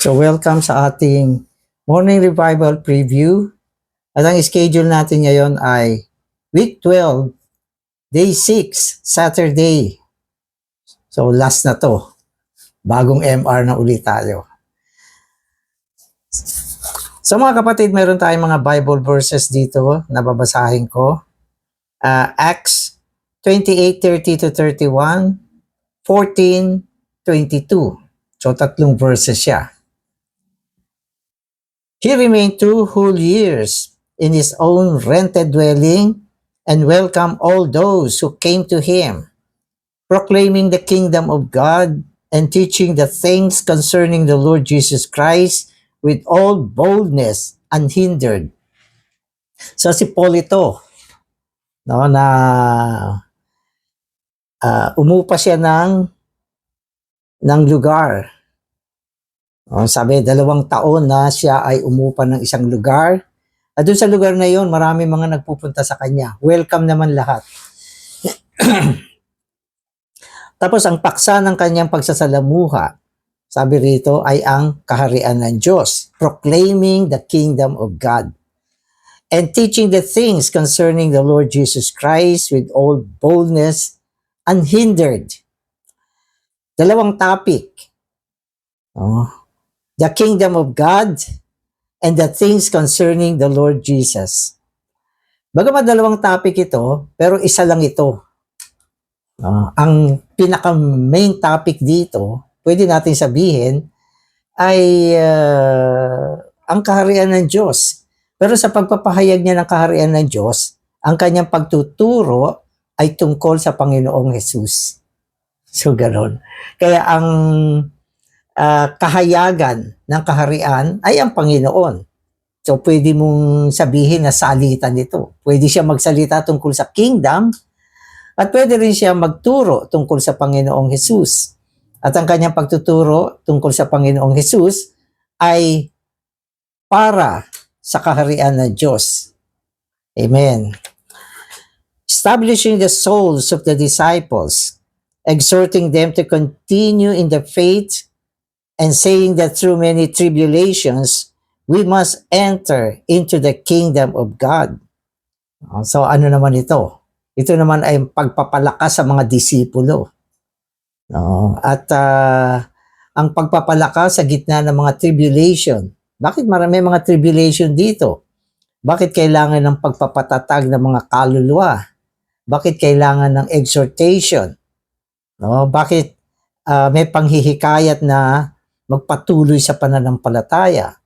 So welcome sa ating morning revival preview. At ang schedule natin ngayon ay week 12, day 6, Saturday. So last na to. Bagong MR na ulit tayo. So mga kapatid, meron tayong mga Bible verses dito na babasahin ko. Ah, Acts 28:30 to 31, 14, 22. So tatlong verses siya. He remained two whole years in his own rented dwelling and welcomed all those who came to him, proclaiming the kingdom of God and teaching the things concerning the Lord Jesus Christ with all boldness unhindered. So si Paul ito, no, na ah, umupa siya ng ng lugar. Oh, sabi, dalawang taon na siya ay umupa ng isang lugar. At doon sa lugar na yon, marami mga nagpupunta sa kanya. Welcome naman lahat. Tapos ang paksa ng kanyang pagsasalamuha, sabi rito, ay ang kaharian ng Diyos, proclaiming the kingdom of God and teaching the things concerning the Lord Jesus Christ with all boldness, unhindered. Dalawang topic. Oh, the kingdom of God and the things concerning the Lord Jesus. Bagamat dalawang topic ito, pero isa lang ito. Ah, ang pinaka main topic dito, pwede natin sabihin, ay ah, ang kaharian ng Diyos. Pero sa pagpapahayag niya ng kaharian ng Diyos, ang kanyang pagtuturo ay tungkol sa Panginoong Jesus. So, ganon. Kaya ang ah, kahayagan ng kaharian ay ang Panginoon. So, pwede mong sabihin na salitan nito. Pwede siya magsalita tungkol sa kingdom at pwede rin siya magturo tungkol sa Panginoong Jesus. At ang kanyang pagtuturo tungkol sa Panginoong Jesus ay para sa kaharian ng Diyos. Amen. Establishing the souls of the disciples, exhorting them to continue in the faith and saying that through many tribulations, we must enter into the kingdom of God. Ah, So ano naman ito? Ito naman ay pagpapalakas sa mga disipulo. No? At ah, ang pagpapalakas sa gitna ng mga tribulation. Bakit marami mga tribulation dito? Bakit kailangan ng pagpapatatag ng mga kaluluwa? Bakit kailangan ng exhortation? No? Bakit ah, may panghihikayat na magpatuloy sa pananampalataya?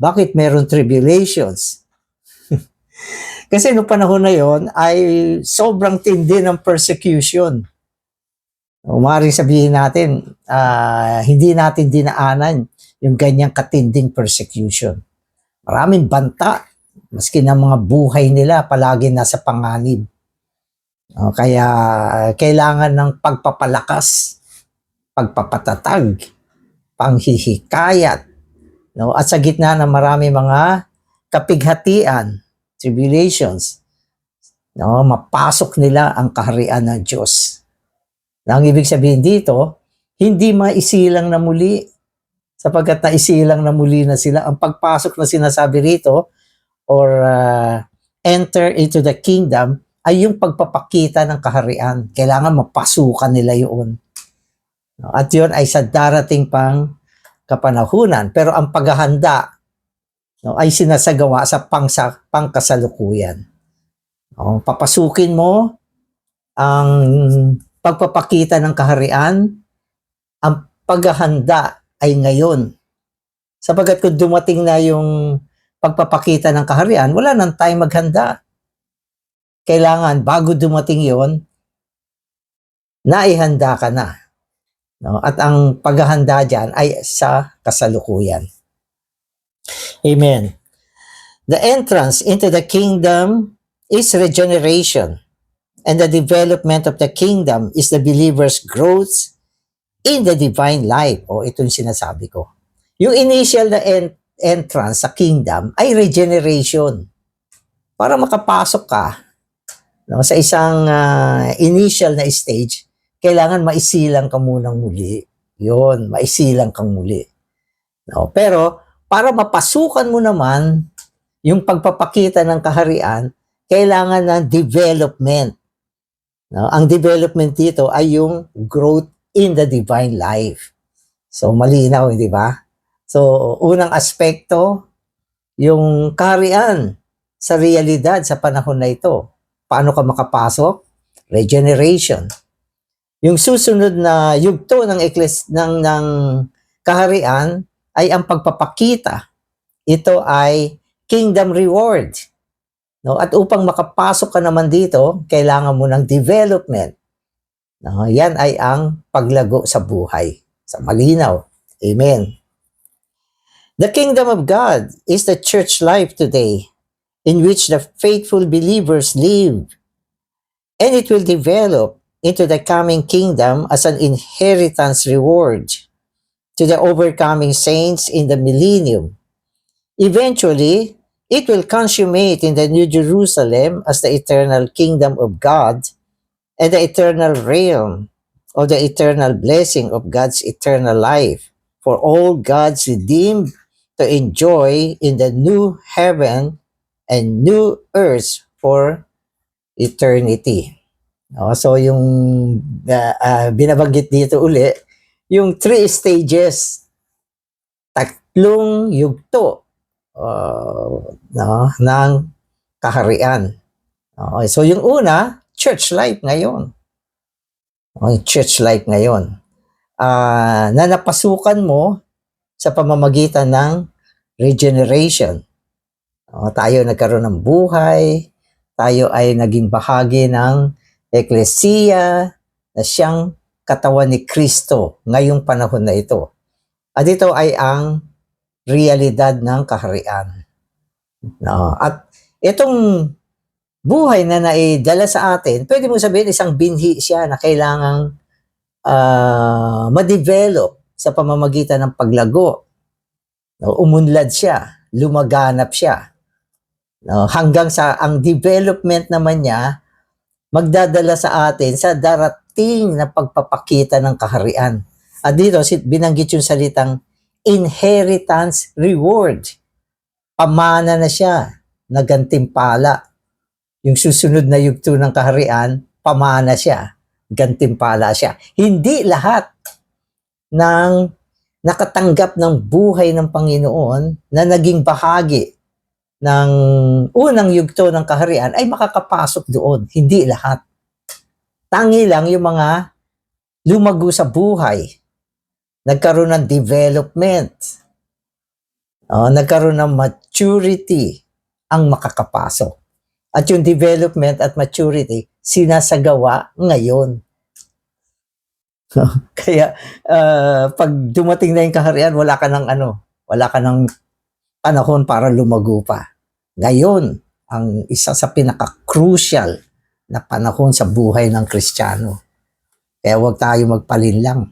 Bakit meron tribulations? Kasi noong panahon na yon ay sobrang tindi ng persecution. Umaring sabihin natin, ah, hindi natin dinaanan yung ganyang katinding persecution. Maraming banta, maski na mga buhay nila palagi nasa panganib. O, kaya kailangan ng pagpapalakas, pagpapatatag, panghihikayat, no? at sa gitna ng marami mga kapighatian, tribulations, no, mapasok nila ang kaharian ng Diyos. Na ang ibig sabihin dito, hindi maisilang na muli sapagkat naisilang na muli na sila. Ang pagpasok na sinasabi rito or uh, enter into the kingdom ay yung pagpapakita ng kaharian. Kailangan mapasukan nila yun. At yun ay sa darating pang kapanahunan. Pero ang paghahanda no, ay sinasagawa sa pangsa, pangkasalukuyan. No, papasukin mo ang pagpapakita ng kaharian, ang paghahanda ay ngayon. Sapagat kung dumating na yung pagpapakita ng kaharian, wala nang time maghanda. Kailangan, bago dumating yon naihanda ka na. No? At ang paghahanda dyan ay sa kasalukuyan. Amen. The entrance into the kingdom is regeneration, and the development of the kingdom is the believer's growth in the divine life. O ito yung sinasabi ko. Yung initial na en- entrance sa kingdom ay regeneration. Para makapasok ka no, sa isang ah, initial na stage, kailangan maisilang ka munang muli. Yon, maisilang kang muli. No? Pero para mapasukan mo naman yung pagpapakita ng kaharian, kailangan ng development. No? Ang development dito ay yung growth in the divine life. So malinaw, di ba? So unang aspekto, yung kaharian sa realidad sa panahon na ito. Paano ka makapasok? Regeneration. Yung susunod na yugto ng ekles ng ng kaharian ay ang pagpapakita. Ito ay kingdom reward. No? At upang makapasok ka naman dito, kailangan mo ng development. No? Yan ay ang paglago sa buhay. Sa malinaw. Amen. The kingdom of God is the church life today in which the faithful believers live. And it will develop into the coming kingdom as an inheritance reward to the overcoming saints in the millennium. Eventually, it will consummate in the New Jerusalem as the eternal kingdom of God and the eternal realm of the eternal blessing of God's eternal life for all God's redeemed to enjoy in the new heaven and new earth for eternity. No, so yung uh, uh, binabanggit dito uli, yung three stages, tatlong yugto uh, no, ng kaharian. Okay, so yung una, church life ngayon. Okay, church life ngayon. Uh, na napasukan mo sa pamamagitan ng regeneration. O, tayo nagkaroon ng buhay, tayo ay naging bahagi ng eklesiya na siyang katawan ni Kristo ngayong panahon na ito. At ito ay ang realidad ng kaharian. No, at itong buhay na naidala sa atin, pwede mo sabihin isang binhi siya na kailangang uh, ma-develop sa pamamagitan ng paglago. No, umunlad siya, lumaganap siya. No, hanggang sa ang development naman niya magdadala sa atin sa darating na pagpapakita ng kaharian. At dito binanggit yung salitang inheritance reward. Pamana na siya, nagantimpala. Yung susunod na yugto ng kaharian, pamana siya, gantimpala siya. Hindi lahat ng nakatanggap ng buhay ng Panginoon na naging bahagi ng unang yugto ng kaharian ay makakapasok doon. Hindi lahat. Tangi lang yung mga lumago sa buhay. Nagkaroon ng development. Uh, nagkaroon ng maturity ang makakapasok. At yung development at maturity, sinasagawa ngayon. Kaya uh, pag dumating na yung kaharian, wala ka ng ano, wala ka ng panahon para lumago pa. Ngayon, ang isa sa pinaka-crucial na panahon sa buhay ng Kristiyano. Kaya huwag tayo magpalinlang.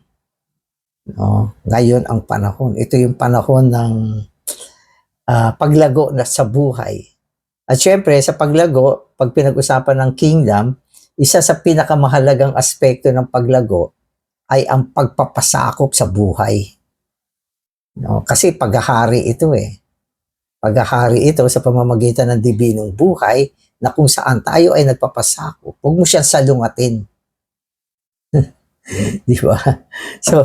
No? Ngayon ang panahon. Ito yung panahon ng uh, paglago na sa buhay. At syempre, sa paglago, pag pinag-usapan ng kingdom, isa sa pinakamahalagang aspekto ng paglago ay ang pagpapasakop sa buhay. No? Kasi paghahari ito eh paghahari ito sa pamamagitan ng dibinong buhay na kung saan tayo ay nagpapasako. Huwag mo siyang salungatin. Di ba? So,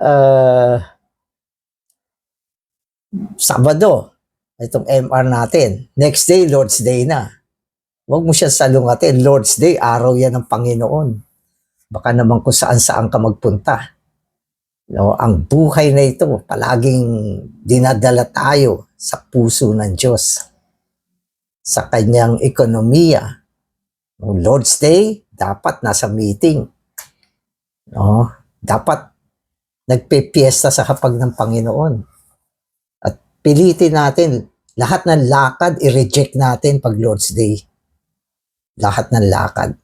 uh, Sabado, itong MR natin. Next day, Lord's Day na. Huwag mo siya salungatin. Lord's Day, araw yan ng Panginoon. Baka naman kung saan-saan ka magpunta. No, ang buhay na ito, palaging dinadala tayo sa puso ng Diyos, sa kanyang ekonomiya. No, Lord's Day, dapat nasa meeting. No, dapat nagpe-piesta sa hapag ng Panginoon. At pilitin natin, lahat ng lakad, i-reject natin pag Lord's Day. Lahat ng lakad.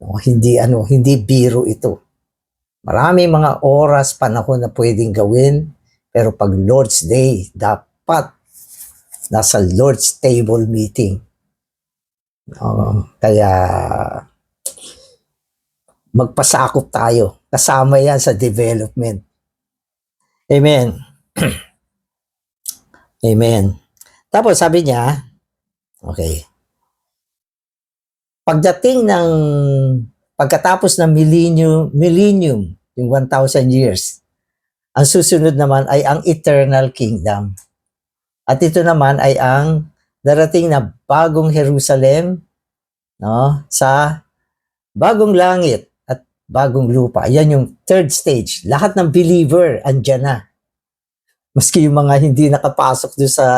No, hindi ano, hindi biro ito. Marami mga oras, panahon na pwedeng gawin, pero pag Lord's Day, dapat nasa Lord's table meeting. Uh, kaya magpasakop tayo. Kasama yan sa development. Amen. Amen. Tapos sabi niya, okay, pagdating ng pagkatapos ng millennium, millennium, yung 1,000 years, ang susunod naman ay ang eternal kingdom. At ito naman ay ang darating na bagong Jerusalem no, sa bagong langit at bagong lupa. Yan yung third stage. Lahat ng believer andyan na. Maski yung mga hindi nakapasok doon sa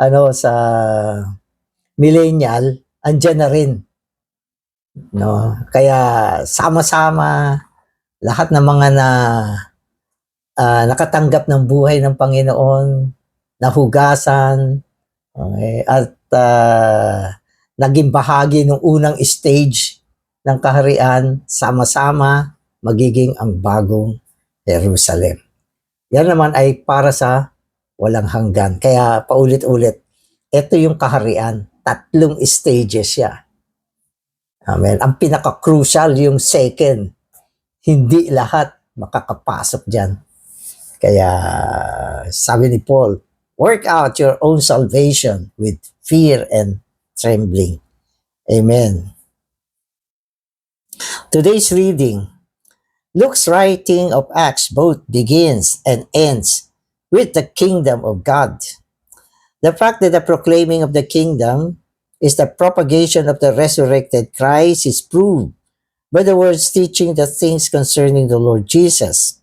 ano sa millennial, andyan na rin. No? Kaya sama-sama lahat ng mga na ah, nakatanggap ng buhay ng Panginoon, nahugasan, okay, at ah, naging bahagi ng unang stage ng kaharian, sama-sama magiging ang bagong Jerusalem. Yan naman ay para sa walang hanggan. Kaya paulit-ulit, ito yung kaharian. Tatlong stages siya. Amen. Ang pinaka-crucial yung second. Hindi lahat makakapasok dyan. Kaya sabi ni Paul, work out your own salvation with fear and trembling. Amen. Today's reading, Luke's writing of Acts both begins and ends with the kingdom of God. The fact that the proclaiming of the kingdom is the propagation of the resurrected Christ is proved by the words teaching the things concerning the Lord Jesus.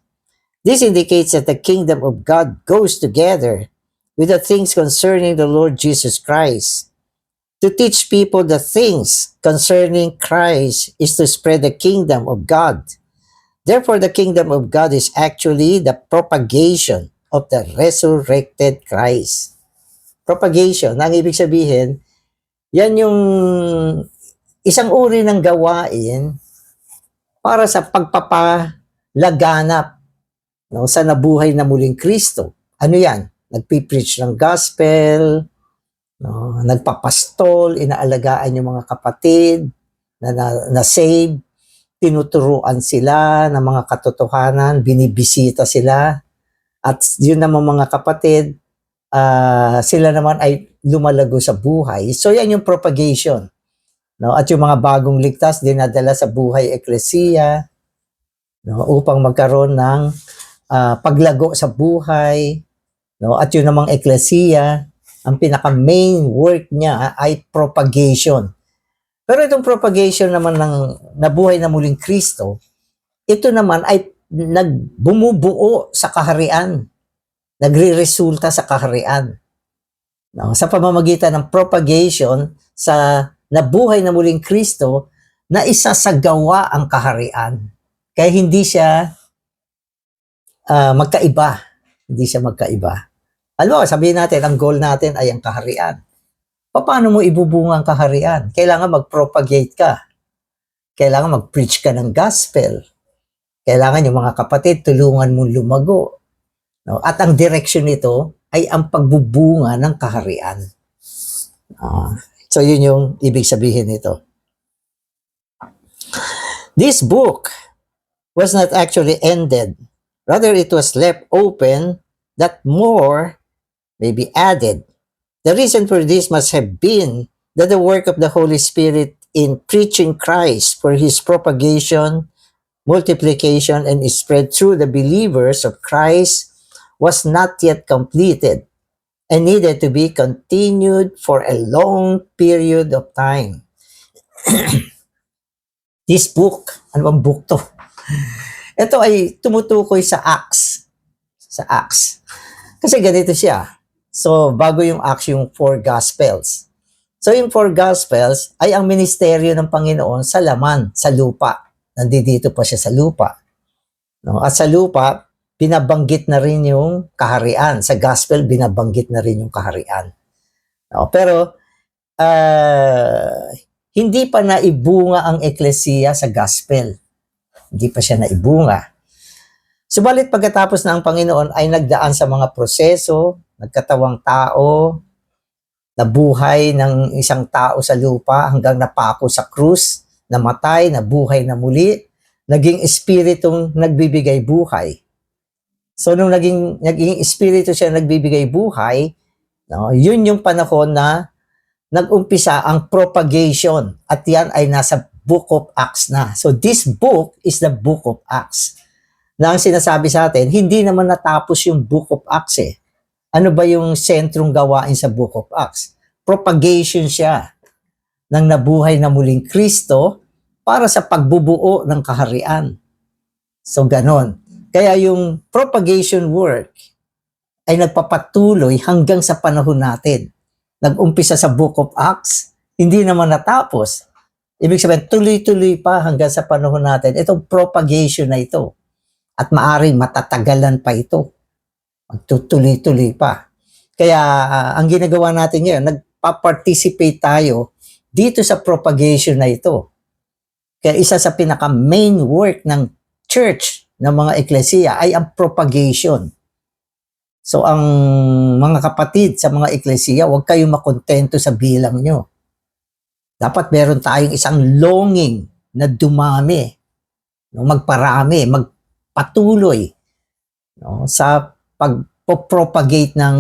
This indicates that the kingdom of God goes together with the things concerning the Lord Jesus Christ. To teach people the things concerning Christ is to spread the kingdom of God. Therefore, the kingdom of God is actually the propagation of the resurrected Christ. Propagation, ang ibig sabihin, yan yung isang uri ng gawain para sa pagpapalaganap no, sa nabuhay na muling Kristo. Ano yan? Nagpipreach ng gospel, no, nagpapastol, inaalagaan yung mga kapatid na, na, na save, tinuturuan sila ng mga katotohanan, binibisita sila, at yun naman mga kapatid, ah, sila naman ay lumalago sa buhay. So yan yung propagation. No? At yung mga bagong ligtas dinadala sa buhay eklesiya no? upang magkaroon ng ah, paglago sa buhay. No? At yun namang eklesiya, ang pinaka main work niya ay propagation. Pero itong propagation naman ng nabuhay na muling Kristo, ito naman ay nagbumubuo sa kaharian. Nagre-resulta sa kaharian. No? Sa pamamagitan ng propagation sa nabuhay na muling Kristo na isasagawa ang kaharian. Kaya hindi siya ah, magkaiba. Hindi siya magkaiba. Alam mo, sabihin natin, ang goal natin ay ang kaharian. Paano mo ibubunga ang kaharian? Kailangan mag-propagate ka. Kailangan mag-preach ka ng gospel. Kailangan yung mga kapatid, tulungan mong lumago. No? At ang direction nito ay ang pagbubunga ng kaharian. Ah, so yun yung ibig sabihin nito. This book was not actually ended. Rather, it was left open that more may be added. The reason for this must have been that the work of the Holy Spirit in preaching Christ for his propagation, multiplication, and spread through the believers of Christ was not yet completed and needed to be continued for a long period of time. This book, ano bang book to? Ito ay tumutukoy sa Acts. Sa Acts. Kasi ganito siya. So, bago yung Acts, yung four Gospels. So, yung four Gospels ay ang ministeryo ng Panginoon sa laman, sa lupa. Nandito pa siya sa lupa. No? At sa lupa, binabanggit na rin yung kaharian. Sa Gospel, binabanggit na rin yung kaharian. No? Pero, ah, hindi pa naibunga ang eklesiya sa Gospel. Hindi pa siya naibunga. Subalit pagkatapos na ang Panginoon ay nagdaan sa mga proseso, nagkatawang tao, nabuhay ng isang tao sa lupa hanggang napako sa krus, namatay, nabuhay na muli, naging espiritong nagbibigay buhay. So nung naging naging espiritu siya nagbibigay buhay, no, yun yung panahon na nag-umpisa ang propagation at yan ay nasa Book of Acts na. So this book is the Book of Acts. Na ang sinasabi sa atin, hindi naman natapos yung Book of Acts eh. Ano ba yung sentrong gawain sa Book of Acts? Propagation siya ng nabuhay na muling Kristo para sa pagbubuo ng kaharian. So ganon. Kaya yung propagation work ay nagpapatuloy hanggang sa panahon natin. Nag-umpisa sa Book of Acts, hindi naman natapos. Ibig sabihin, tuloy-tuloy pa hanggang sa panahon natin. Itong propagation na ito. At maaring matatagalan pa ito. Magtutuloy-tuloy pa. Kaya ah, ang ginagawa natin ngayon, nagpa-participate tayo dito sa propagation na ito. Kaya isa sa pinaka-main work ng church, ng mga eklesiya, ay ang propagation. So ang mga kapatid sa mga eklesiya, huwag kayong makontento sa bilang nyo. Dapat meron tayong isang longing na dumami, no, magparami, magpatuloy no, sa pagpropagate ng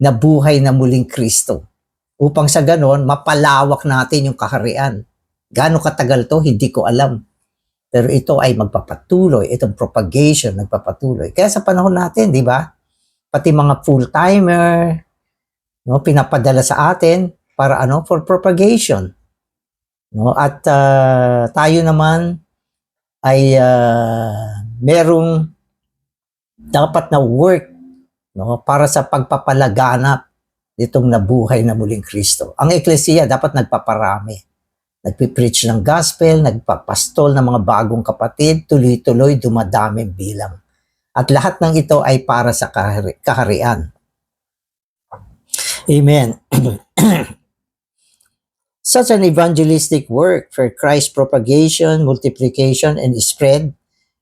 nabuhay na muling Kristo. Upang sa ganon, mapalawak natin yung kaharian. Gaano katagal to, hindi ko alam. Pero ito ay magpapatuloy, itong propagation nagpapatuloy. Kaya sa panahon natin, di ba? Pati mga full-timer, no, pinapadala sa atin para ano, for propagation. No, at ah, tayo naman ay ah, merong dapat na work no, para sa pagpapalaganap nitong nabuhay na muling Kristo. Ang eklesiya dapat nagpaparami. Nagpipreach ng gospel, nagpapastol ng mga bagong kapatid, tuloy-tuloy dumadami ang bilang. At lahat ng ito ay para sa kahari- kaharian. Amen. Such an evangelistic work for Christ's propagation, multiplication, and spread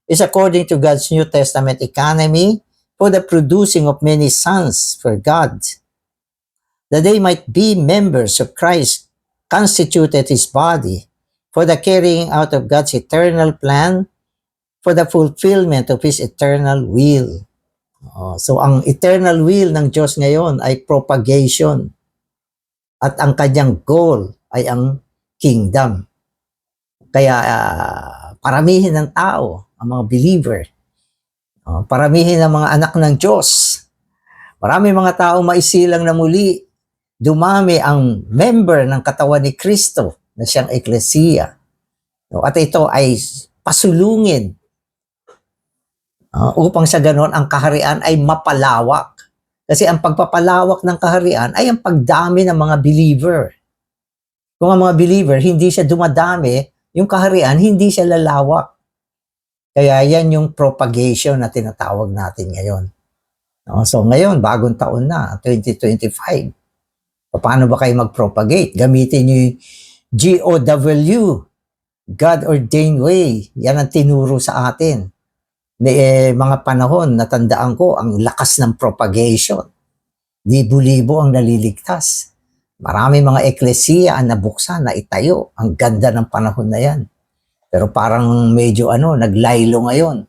is according to God's New Testament economy for the producing of many sons for God, that they might be members of Christ, constituted his body, for the carrying out of God's eternal plan, for the fulfillment of his eternal will. Oh, so ang eternal will ng Diyos ngayon ay propagation. At ang kanyang goal ay ang kingdom. Kaya ah, paramihin ng tao, ang mga believer, oh, paramihin ng mga anak ng Diyos. Marami mga tao maisilang na muli, dumami ang member ng katawan ni Kristo na siyang eklesiya. No, At ito ay pasulungin Ah, upang sa ganon ang kaharian ay mapalawak. Kasi ang pagpapalawak ng kaharian ay ang pagdami ng mga believer. Kung ang mga believer hindi siya dumadami, yung kaharian hindi siya lalawak. Kaya yan yung propagation na tinatawag natin ngayon. So ngayon, bagong taon na, 2025. Paano ba kayo mag-propagate? Gamitin nyo yung GOW, God Ordained Way. Yan ang tinuro sa atin may eh, mga panahon natandaan ko ang lakas ng propagation. Libo-libo ang naliligtas. Marami mga eklesiya ang nabuksan na itayo. Ang ganda ng panahon na yan. Pero parang medyo ano, naglaylo ngayon.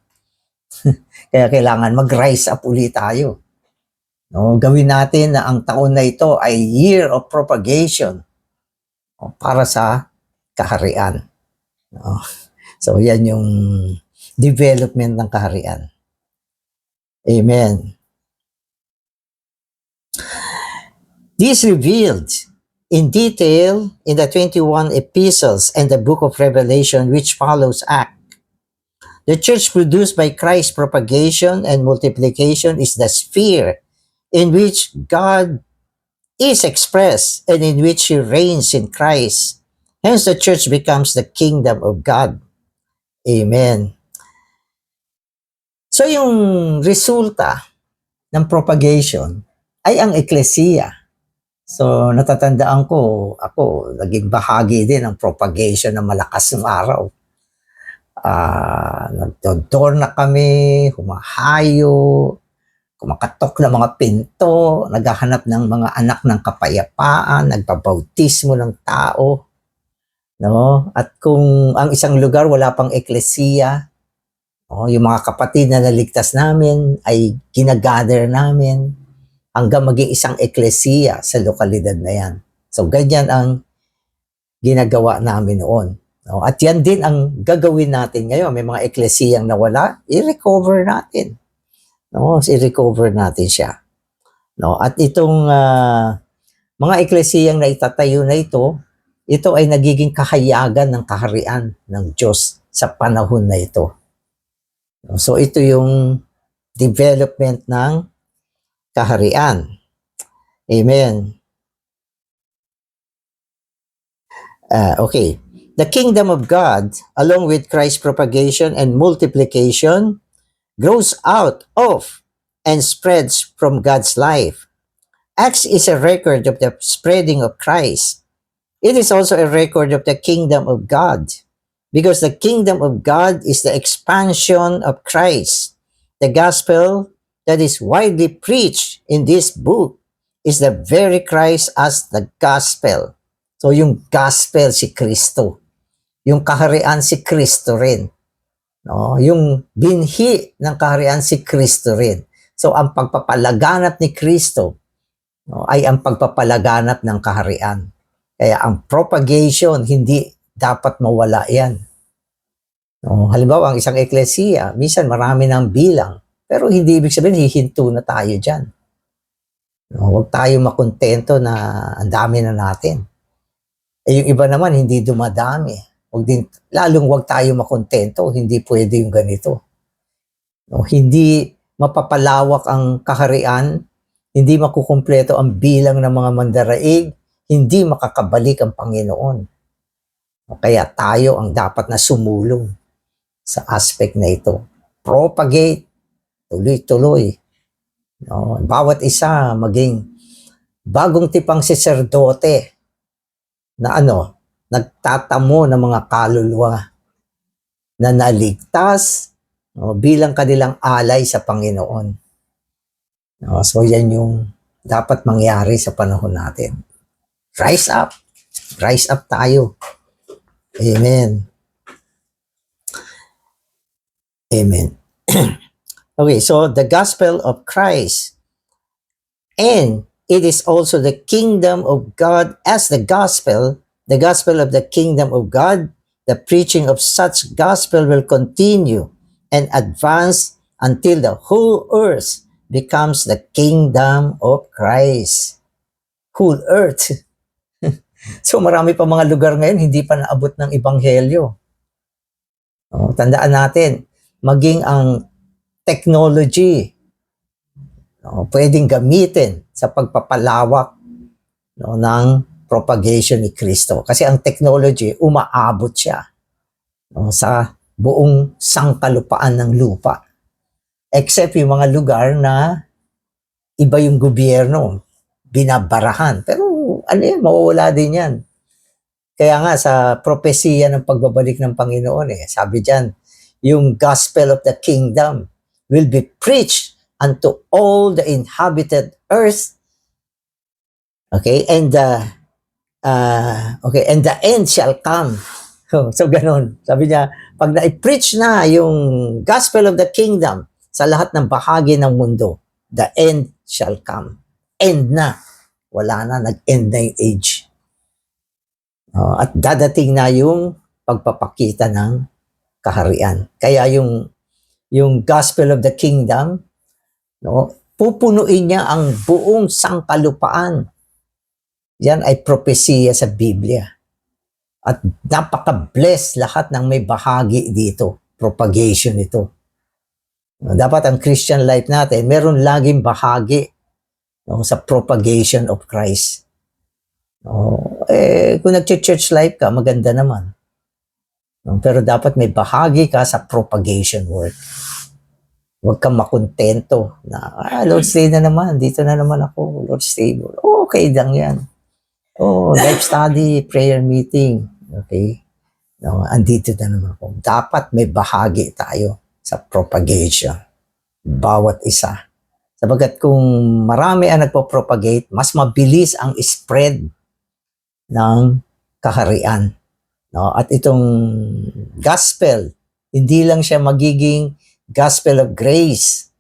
Kaya kailangan mag-rise up ulit tayo. No, gawin natin na ang taon na ito ay year of propagation no, para sa kaharian. No? So yan yung development ng kaharian. Amen. This revealed in detail in the 21 epistles and the book of Revelation which follows Act. The church produced by Christ's propagation and multiplication is the sphere in which God is expressed and in which He reigns in Christ. Hence, the church becomes the kingdom of God. Amen. So yung resulta ng propagation ay ang eklesiya. So natatandaan ko, ako naging bahagi din ng propagation ng malakas ng araw. Ah, nagdodor na kami, humahayo, kumakatok ng mga pinto, naghahanap ng mga anak ng kapayapaan, nagpabautismo ng tao. No? At kung ang isang lugar wala pang eklesiya, Oh, yung mga kapatid na naligtas namin ay ginagather namin hanggang maging isang eklesiya sa lokalidad na yan. So, ganyan ang ginagawa namin noon. No? At yan din ang gagawin natin ngayon. May mga eklesiyang nawala, i-recover natin. No? I-recover natin siya. No? At itong ah, mga eklesiyang na itatayo na ito, ito ay nagiging kahayagan ng kaharian ng Diyos sa panahon na ito. So ito yung development ng kaharian. Amen. Ah, okay. The kingdom of God, along with Christ's propagation and multiplication, grows out of and spreads from God's life. Acts is a record of the spreading of Christ. It is also a record of the kingdom of God because the kingdom of God is the expansion of Christ. The gospel that is widely preached in this book is the very Christ as the gospel. So yung gospel si Kristo. Yung kaharian si Kristo rin. No? Yung binhi ng kaharian si Kristo rin. So ang pagpapalaganap ni Kristo no, ay ang pagpapalaganap ng kaharian. Kaya ang propagation, hindi dapat mawala yan. No, halimbawa, ang isang eklesiya, minsan marami ng bilang, pero hindi ibig sabihin hihinto na tayo dyan. No, huwag tayo makontento na ang dami na natin. Eh yung iba naman, hindi dumadami. Huwag din, lalong huwag tayo makontento, hindi pwede yung ganito. No, hindi mapapalawak ang kaharian, hindi makukumpleto ang bilang ng mga mandaraig, hindi makakabalik ang Panginoon. O Kaya tayo ang dapat na sumulong sa aspect na ito. Propagate, tuloy-tuloy. No, bawat isa maging bagong tipang saserdote na ano, nagtatamo ng mga kaluluwa na naligtas no, bilang kanilang alay sa Panginoon. No, so yan yung dapat mangyari sa panahon natin. Rise up. Rise up tayo. Amen. Amen. okay, so the gospel of Christ and it is also the kingdom of God as the gospel, the gospel of the kingdom of God. The preaching of such gospel will continue and advance until the whole earth becomes the kingdom of Christ. Whole earth. so marami pa mga lugar ngayon hindi pa naabot ng ebanghelyo. Oh, tandaan natin, maging ang technology no, pwedeng gamitin sa pagpapalawak no, ng propagation ni Kristo. Kasi ang technology, umaabot siya no, sa buong sangkalupaan ng lupa. Except yung mga lugar na iba yung gobyerno, binabarahan. Pero ano yan, mawawala din yan. Kaya nga sa propesiya ng pagbabalik ng Panginoon eh, sabi diyan, yung gospel of the kingdom will be preached unto all the inhabited earth. Okay, and the uh, okay, and the end shall come. So, so ganun. Sabi niya, pag na-preach na yung gospel of the kingdom sa lahat ng bahagi ng mundo, the end shall come. End na. Wala na, nag-end na yung age. Oh, at dadating na yung pagpapakita ng kaharian. Kaya yung yung gospel of the kingdom, no, pupunuin niya ang buong sangkalupaan. Yan ay propesiya sa Biblia. At napaka-bless lahat ng may bahagi dito. Propagation ito. Dapat ang Christian life natin, meron laging bahagi no, sa propagation of Christ. No, eh, kung nag-church life ka, maganda naman. Pero dapat may bahagi ka sa propagation work. Huwag kang makontento na, ah, Lord, stay na naman. Dito na naman ako. Lord, stay. Okay lang yan. Oh, life study, prayer meeting. Okay? No, andito na naman ako. Dapat may bahagi tayo sa propagation. Bawat isa. Sabagat kung marami ang nagpo-propagate, mas mabilis ang spread ng kaharian. No? At itong gospel Hindi lang siya magiging gospel of grace,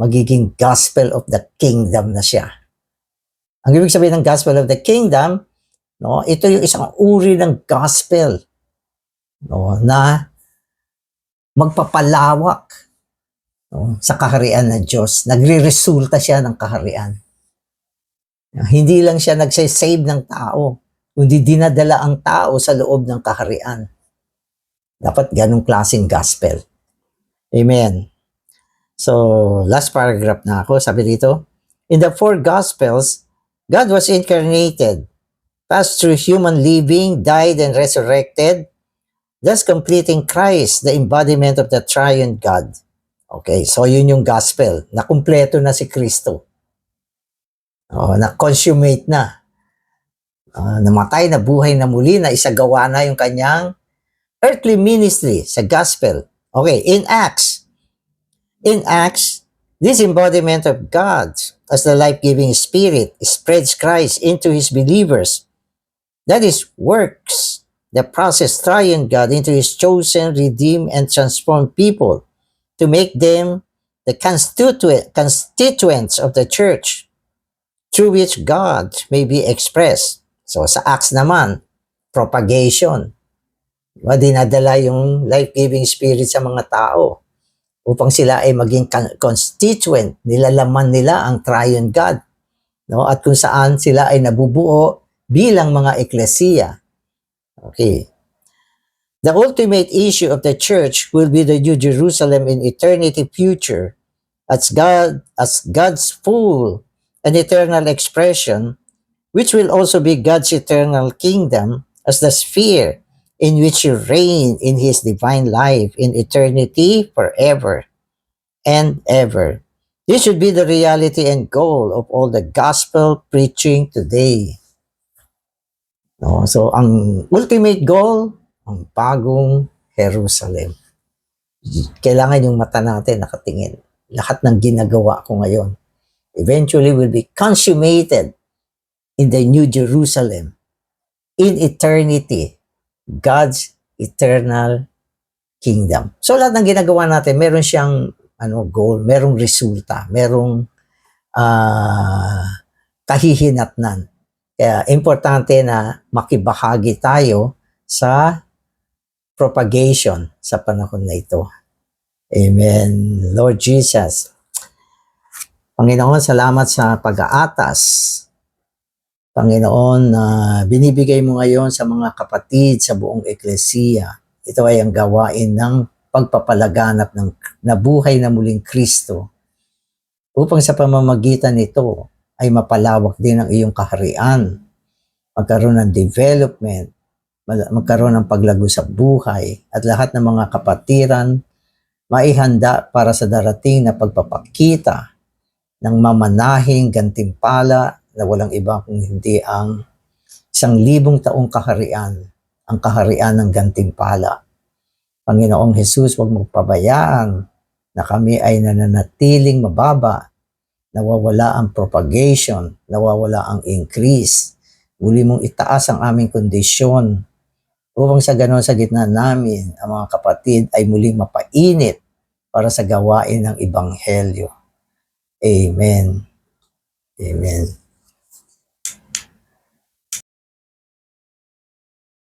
magiging gospel of the kingdom na siya. Ang ibig sabihin ng gospel of the kingdom, no, ito yung isang uri ng gospel no, na magpapalawak no, sa kaharian ng Diyos. Nagre-resulta siya ng kaharian. Hindi lang siya nagsasave ng tao, kundi dinadala ang tao sa loob ng kaharian. Dapat ganong klaseng gospel. Amen. So, last paragraph na ako. Sabi dito, In the four gospels, God was incarnated, passed through human living, died and resurrected, thus completing Christ, the embodiment of the triune God. Okay, so yun yung gospel. Nakumpleto na si Kristo. Oh, na-consummate na. Ah, namatay na buhay na muli na isagawa na yung kanyang earthly ministry sa gospel. Okay, in Acts. In Acts, this embodiment of God as the life-giving spirit spreads Christ into his believers. That is, works the process triune God into his chosen, redeemed, and transformed people to make them the constituent, constituents of the church through which God may be expressed. So sa Acts naman, propagation. Diba? Dinadala yung life-giving spirit sa mga tao upang sila ay maging con- constituent, nilalaman nila ang triune God. No? At kung saan sila ay nabubuo bilang mga eklesiya. Okay. The ultimate issue of the church will be the New Jerusalem in eternity future as God as God's full and eternal expression, which will also be God's eternal kingdom as the sphere in which He reign in His divine life in eternity forever and ever. This should be the reality and goal of all the gospel preaching today. No? So, ang ultimate goal, ang bagong Jerusalem. Kailangan yung mata natin nakatingin. Lahat ng ginagawa ko ngayon eventually will be consummated in the New Jerusalem in eternity. God's eternal kingdom. So lahat ng ginagawa natin, meron siyang ano goal, merong resulta, merong ah kahihinatnan. Kaya importante na makibahagi tayo sa propagation sa panahon na ito. Amen. Lord Jesus, Panginoon, salamat sa pag-aatas. Panginoon, na binibigay mo ngayon sa mga kapatid sa buong eklesiya. Ito ay ang gawain ng pagpapalaganap ng nabuhay na muling Kristo upang sa pamamagitan nito ay mapalawak din ang iyong kaharian, magkaroon ng development, magkaroon ng paglago sa buhay at lahat ng mga kapatiran maihanda para sa darating na pagpapakita ng mamanahing gantimpala na walang iba kung hindi ang isang libong taong kaharian, ang kaharian ng gantimpala. Panginoong Jesus, huwag mo pabayaan na kami ay nananatiling mababa, nawawala ang propagation, nawawala ang increase. Muli mong itaas ang aming kondisyon upang sa ganon sa gitna namin, ang mga kapatid ay muling mapainit para sa gawain ng Ibanghelyo. Amen. Amen.